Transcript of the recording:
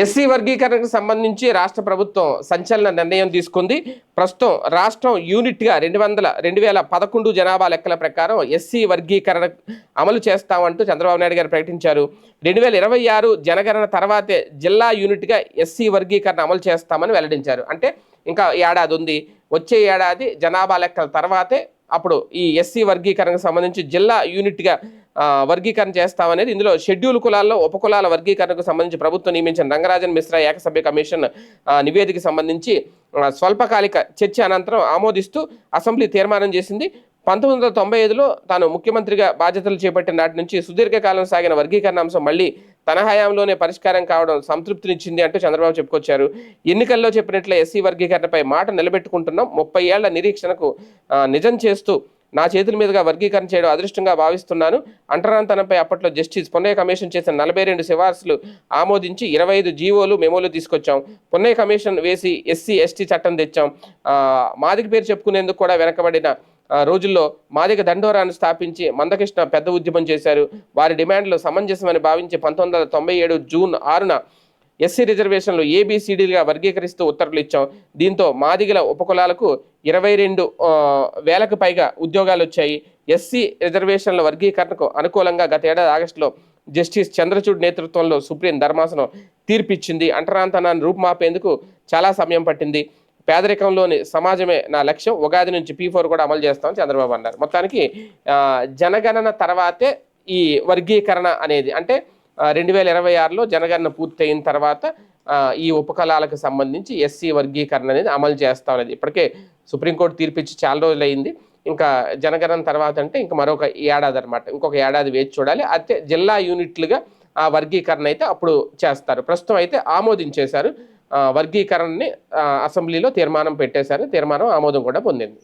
SC వర్గీకరణకు సంబంధించి రాష్ట్ర ప్రభుత్వం సంచలన నిర్ణయం తీసుకుంది. ప్రస్తుతం రాష్ట్రం యూనిట్గా రెండు వందల రెండు వేల పదకొండు జనాభా లెక్కల ప్రకారం ఎస్సీ వర్గీకరణ అమలు చేస్తామంటూ చంద్రబాబు నాయుడు గారు ప్రకటించారు. రెండు వేల ఇరవై ఆరు జనగణన తర్వాతే జిల్లా యూనిట్గా ఎస్సీ వర్గీకరణ అమలు చేస్తామని వెల్లడించారు. అంటే ఇంకా ఏడాది ఉంది. వచ్చే ఏడాది జనాభా లెక్కల తర్వాతే అప్పుడు ఈ ఎస్సీ వర్గీకరణకు సంబంధించి జిల్లా యూనిట్గా వర్గీకరణ చేస్తామనేది ఇందులో షెడ్యూల్ కులాల్లో ఉపకులాల వర్గీకరణకు సంబంధించి ప్రభుత్వం నియమించిన రంగరాజన్ మిశ్రా ఏకసభ్య కమిషన్ నివేదిక సంబంధించి స్వల్పకాలిక చర్చ అనంతరం ఆమోదిస్తూ అసెంబ్లీ తీర్మానం చేసింది. పంతొమ్మిది వందల తొంభై ఐదులో తాను ముఖ్యమంత్రిగా బాధ్యతలు చేపట్టిన నాటి నుంచి సుదీర్ఘకాలం సాగిన వర్గీకరణ అంశం మళ్ళీ తన హయాంలోనే పరిష్కారం కావడం సంతృప్తినిచ్చింది అంటూ చంద్రబాబు చెప్పుకొచ్చారు. ఎన్నికల్లో చెప్పినట్లే ఎస్సీ వర్గీకరణపై మాట నిలబెట్టుకుంటున్నాం. ముప్పై ఏళ్ళ నిరీక్షణకు నిజం చేస్తూ నా చేతుల మీదుగా వర్గీకరణ చేయడం అదృష్టంగా భావిస్తున్నాను. అంటరాంతనంపై అప్పట్లో జస్టిస్ పొన్నయ్య కమిషన్ చేసిన నలభై రెండు సిఫార్సులు ఆమోదించి ఇరవై ఐదు జీవోలు మెమోలు తీసుకొచ్చాం. పొన్నయ్య కమిషన్ వేసి ఎస్సీ ఎస్టీ చట్టం తెచ్చాం. మాదిక పేరు చెప్పుకునేందుకు కూడా వెనకబడిన రోజుల్లో మాదిగ దండోరాన్ని స్థాపించి మందకృష్ణ పెద్ద ఉద్యమం చేశారు. వారి డిమాండ్లు సమంజసమని భావించి పంతొమ్మిది వందల తొంభై ఏడు జూన్ ఆరున ఎస్సీ రిజర్వేషన్లు ఏబిసిడీలుగా వర్గీకరిస్తూ ఉత్తర్వులు ఇచ్చాం. దీంతో మాదిగల ఉపకులాలకు ఇరవై రెండు వేలకు పైగా ఉద్యోగాలు వచ్చాయి. ఎస్సీ రిజర్వేషన్ల వర్గీకరణకు అనుకూలంగా గత ఏడాది ఆగస్టులో జస్టిస్ చంద్రచూడ్ నేతృత్వంలో సుప్రీం ధర్మాసనం తీర్పిచ్చింది. అంటరాంతనాన్ని రూపుమాపేందుకు చాలా సమయం పట్టింది. పేదరికంలోని సమాజమే నా లక్ష్యం. ఉగాది నుంచి పీ ఫోర్ కూడా అమలు చేస్తామని చంద్రబాబు అన్నారు. మొత్తానికి జనగణన తర్వాతే ఈ వర్గీకరణ అనేది. అంటే రెండు వేల ఇరవై ఆరులో జనగణన పూర్తయిన తర్వాత ఈ ఉపకళాలకు సంబంధించి ఎస్సీ వర్గీకరణ అనేది అమలు చేస్తా ఉన్నది. ఇప్పటికే సుప్రీంకోర్టు తీర్పిచ్చి చాలా రోజులు అయింది ఇంకా జనగణన తర్వాత అంటే ఇంకా మరొక ఏడాది అనమాట ఇంకొక ఏడాది వేచి చూడాలి. అయితే జిల్లా యూనిట్లుగా ఆ వర్గీకరణ అయితే అప్పుడు చేస్తారు. ప్రస్తుతం అయితే ఆమోదించేశారు. వర్గీకరణని అసెంబ్లీలో తీర్మానం పెట్టేశారు. తీర్మానం ఆమోదం కూడా పొందింది.